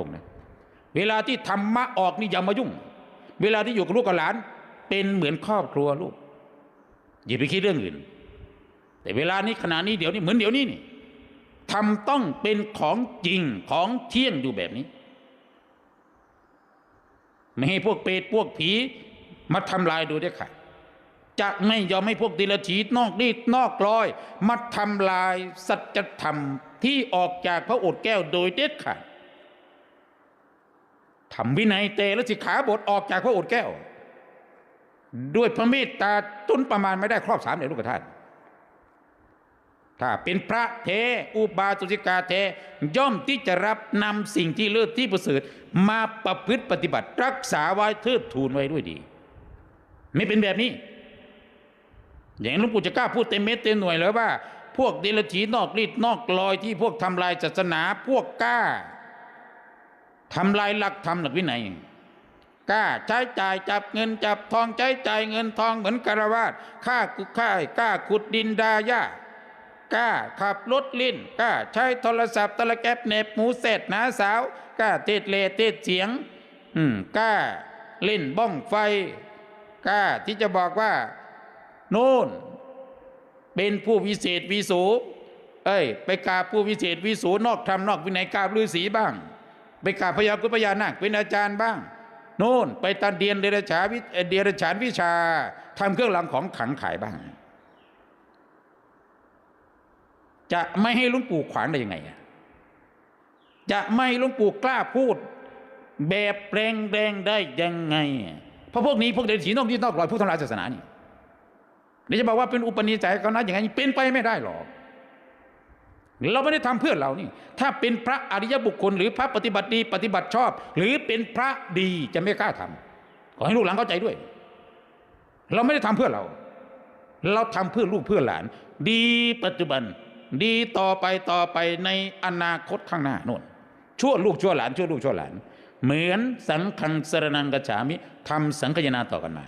พงษ์นะเวลาที่ธรรมะออกนี่อย่ามายุ่ง เวลาที่อยู่กับลูกกับหลาน เป็นเหมือนครอบครัวลูก อย่าไปคิดเรื่องอื่น แต่เวลานี้ขณะนี้เดี๋ยวนี้เหมือนเดี๋ยวนี้นี่ทำต้องเป็นของจริงของเที่ยงอยู่แบบนี้ ไม่ให้พวกเปรตพวกผีมาทำลายโดยเด็ดขาดจะไม่ยอมให้พวกดิลฉีนอกรีดนอกรอย มาทำลายสัจธรรมที่ออกจากพระโอษฐ์แก้วโดยเด็ดขาด ทำวินัยเตและสิกขาบทออกจากพระโอษฐ์แก้ว ด้วยพระเมตตาจนประมาณไม่ได้ครอบสามในลูกท่านถ้าเป็นพระเทอุบาสุสิกาเทย่อมที่จะรับนำสิ่งที่เลิศที่ประเสริฐมาประพฤติปฏิบัติ รักษาไว้เทิดทูนไว้ด้วยดี ไม่เป็นแบบนี้ อย่างหลวงปู่จะกล้าพูดเต็มเม็ดเต็มหน่วยแล้วว่า พวกเดลฉีนอกรีดนอกลอยที่พวกทำลายศาสนาพวกกล้า ทำลายหลักธรรมหลักวินัยกล้าใช้จ่ายจับเงินจับทองใช้จ่ายเงินทองเหมือนคารวาสค่ากุค่ายกล้าขุดดินดาหญ้ากล้าขับรถลิ้นกล้าใช้โทรศัพท์ตะละแกบเน็บหมูเสร็จหนาสาวกล้าเทศเลเทศเสียง อืมกล้าเล่นบ้องไฟกล้าที่จะบอกว่าโน่นเป็นผู้วิเศษวิโสเอ้ย ไปกาผู้วิเศษวิโสนอกธรรมนอกวินัยกาบฤาษีบ้าง ไปกราบพญากุพญานาคเป็นอาจารย์บ้าง โน่นไปตันเดียนเดรฉาวิเดรฉานวิชาทำเครื่องรางของขังขายบ้าง จะไม่ให้หลุงปู่ขวางได้ยังไงอะจะไม่ให้หลุงปู่กล้าพูด แบบแรงแรงได้ยังไง เพราะพวกนี้พวกเดรฉีนอกที่นอกรอยผู้ทำลายศาสนานี่เดี๋ยวจะบอกว่าเป็นอุปนิสัยเขานะอย่างไงเป็นไปไม่ได้หรอก เราไม่ได้ทำเพื่อเรานี่ ถ้าเป็นพระอริยบุคคล หรือพระปฏิบัติดีปฏิบัติชอบ หรือเป็นพระดีจะไม่กล้าทำขอให้ลูกหลานเข้าใจด้วย เราไม่ได้ทำเพื่อเรา เราทำเพื่อลูกเพื่อหลาน ดีปัจจุบัน ดีต่อไปต่อไปในอนาคตข้างหน้าโน่นชั่วลูกชั่วหลานชั่วลูกชั่วหลาน เหมือนสังฆังสรนังกฉามิทำสังคยนาต่อกันมา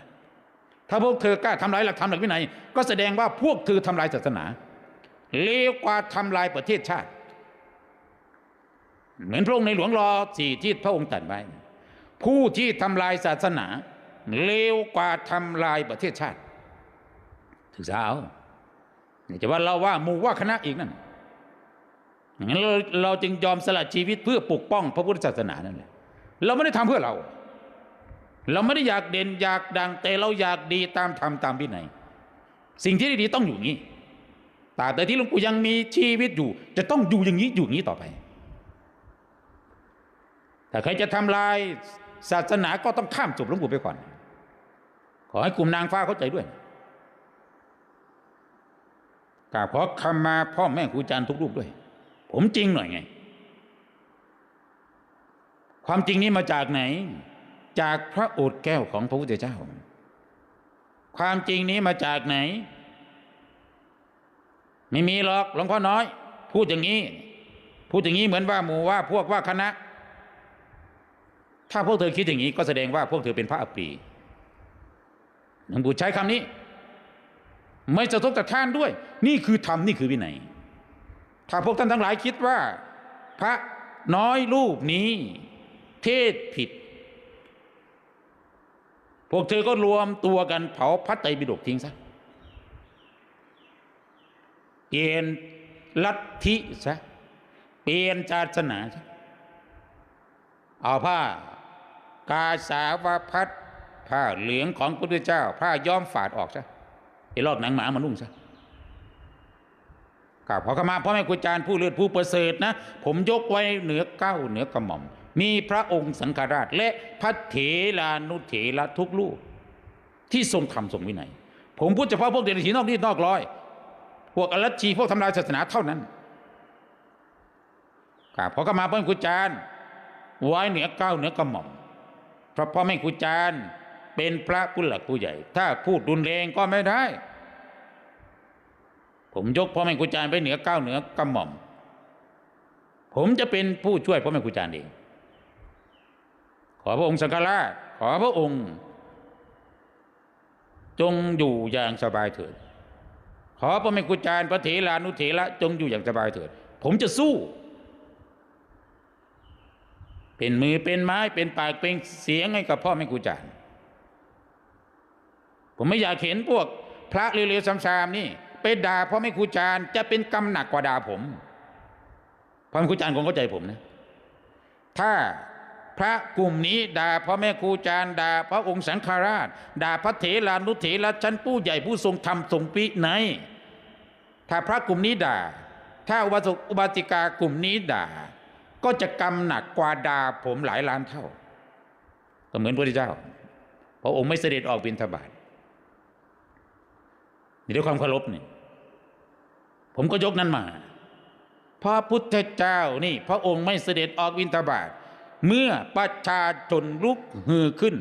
ถ้าพวกเธอกล้าทำลายหลักธรรมหลักวินัย ก็แสดงว่าพวกเธอทำลายศาสนา เลวกว่าทำลายประเทศชาติ เหมือนพระองค์ในหลวงรอสี่ที่พระองค์ตรัสไว้ ผู้ที่ทำลายศาสนา เลวกว่าทำลายประเทศชาติถึงสาวนี่จะว่าเราว่ามูว่าคณะอีกนั่นงั้นเราเราจึงยอมสละชีวิตเพื่อปกป้องพระพุทธศาสนานั่นแหละเราไม่ได้ทำเพื่อเรา เราไม่ได้อยากเด่นอยากดังแต่เราอยากดีตามธรรมตามวินัย สิ่งที่ดีๆต้องอยู่อย่างนี้ ตราบใดที่หลวงปู่ยังมีชีวิตอยู่ จะต้องอยู่อย่างนี้อยู่อย่างนี้ต่อไป ถ้าใครจะทำลายศาสนาก็ต้องข้ามศพหลวงปู่ไปก่อน ขอให้กลุ่มนางฟ้าเข้าใจด้วยกราบขอคำมาพ่อแม่ครูอาจารย์ทุกรูปด้วย ผมจริงหน่อยไง ความจริงนี้มาจากไหน จากพระโอษฐ์แก้วของพระพุทธเจ้า ความจริงนี้มาจากไหน ไม่มีหรอกหลวงพ่อน้อย พูดอย่างนี้ พูดอย่างนี้เหมือนว่าหมู่ว่าพวกว่าคณะ ถ้าพวกเธอคิดอย่างนี้ก็แสดงว่าพวกเธอเป็นพระอปรีหลวงปู่ใช้คำนี้ ไม่จะทบกับท่านด้วย นี่คือธรรมนี่คือวินัยถ้าพวกท่านทั้งหลายคิดว่า พระน้อยรูปนี้ เทศผิด พวกเธอก็รวมตัวกันเผาพระไตรปิฎกทิ้งซะ เปลี่ยนลัทธิซะเปลี่ยนศาสนาซะเอาผ้ากาสาวพัดผ้าเหลืองของพระพุทธเจ้า ผ้าย้อมฝาดออกซะไอ้ลอกหนังหมามานุ่งซะกราบขอขมาพ่อแม่ครูอาจารย์ผู้เลือดผู้ประเสริฐนะ ผมยกไว้เหนือเก้าเหนือกระหม่อม มีพระองค์สังฆราช และพระเถรานุเถระทุกลูกที่ทรงธรรมทรงวินัย ผมพูดเฉพาะพวกเดรัจฉีนอกนี่นอกร้อย พวกอรัชชีพวกทำลายศาสนาเท่านั้นกราบขอขมาพ่อแม่ครูอาจารย์ไว้เหนือเก้าเหนือกระหม่อมเพราะพ่อแม่ครูอาจารย์เป็นพระผู้หลักผู้ใหญ่ ถ้าพูดรุนแรงก็ไม่ได้ ผมยกพ่อแม่ครูอาจารไปเหนือเก้าเหนือกระหม่อม ผมจะเป็นผู้ช่วยพ่อแม่ครูอาจารเองขอพระองค์สังฆราชขอพระองค์ จงอยู่อย่างสบายเถิด ขอพระแม่ครูอาจารย์พระเถรานุเถระจงอยู่อย่างสบายเถิด ผมจะสู้ เป็นมือเป็นไม้เป็นปากเป็นเสียงให้กับพ่อแม่ครูอาจารย์ผมไม่อยากเห็นพวกพระเร็วๆซ้ำๆนี่ไปด่าพ่อแม่ครูอาจารย์จะเป็นกรรมหนักกว่าด่าผมพ่อแม่ครูอาจารย์คงเข้าใจผมนะ ถ้าพระกลุ่มนี้ด่าพ่อแม่ครูอาจารย์ด่าพระองค์สังฆราช ด่าพระเถรานุเถระชั้นผู้ใหญ่ผู้ทรงธรรมทรงปิไหน ถ้าพระกลุ่มนี้ด่า ถ้าอุบาสกอุบาสิกากลุ่มนี้ด่า ก็จะกรรมหนักกว่าด่าผมหลายล้านเท่า ก็เหมือนพระเจ้า พระองค์ไม่เสด็จออกบิณฑบาตนี่ด้วยความเคารพนี่ผมก็ยกนั้นมา พระพุทธเจ้านี่ พระองค์ไม่เสด็จออกบิณฑบาตเมื่อประชาชนลุกฮือขึ้น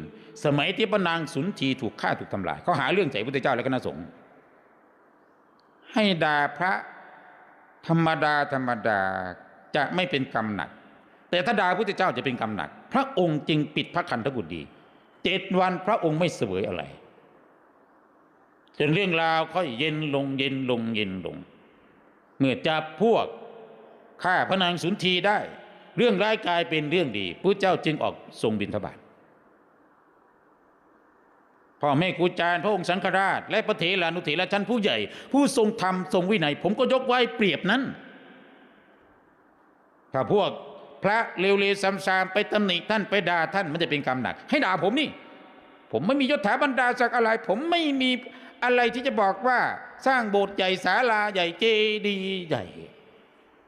สมัยที่พระนางสุนทรีถูกฆ่าถูกทำลายเขาหาเรื่องใส่พระพุทธเจ้าและคณะสงฆ์ ให้ด่าพระธรรมดาธรรมดาจะไม่เป็นกรรมหนัก แต่ถ้าด่าพระพุทธเจ้าจะเป็นกรรมหนัก พระองค์จึงปิดพระคันธกุฎีเจ็ดวันพระองค์ไม่เสวยอะไรจนเรื่องราวค่อยเย็นลงเย็นลงเย็นลง เมื่อจับพวกฆ่าพระนางสุนทีได้ เรื่องร้ายกลายเป็นเรื่องดีพระเจ้าจึงออกทรงบิณฑบาต พ่อแม่ครูอาจารย์พระองค์สังฆราช และพระเถรานุเถระชั้นผู้ใหญ่ ผู้ทรงธรรมทรงวินัย ผมก็ยกไว้เปรียบนั้น ถ้าพวกพระเลวๆซ้ำๆไปตำหนิท่านไปด่าท่านมันจะเป็นกรรมหนัก ให้ด่าผมนี่ ผมไม่มียศถาบรรดาศักดิ์อะไร ผมไม่มีอะไรที่จะบอกว่าสร้างโบสถ์ใหญ่ศาลาใหญ่เจดีย์ใหญ่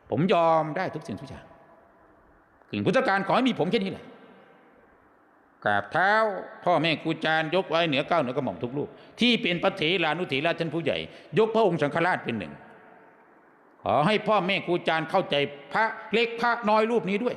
ผมยอมได้ทุกสิ่งทุกอย่างถึงพุทธการขอให้มีผมแค่นี้แหละ กราบเท้า พ่อแม่ครูอาจารย์ยกไว้เหนือเก้าเหนือกระหม่อมทุกลูกที่เป็นพระเถรานุเถระชั้นผู้ใหญ่ ยกพระองค์สังฆราชเป็นหนึ่งขอให้พ่อแม่ครูอาจารย์เข้าใจพระเล็กพระน้อยรูปนี้ด้วย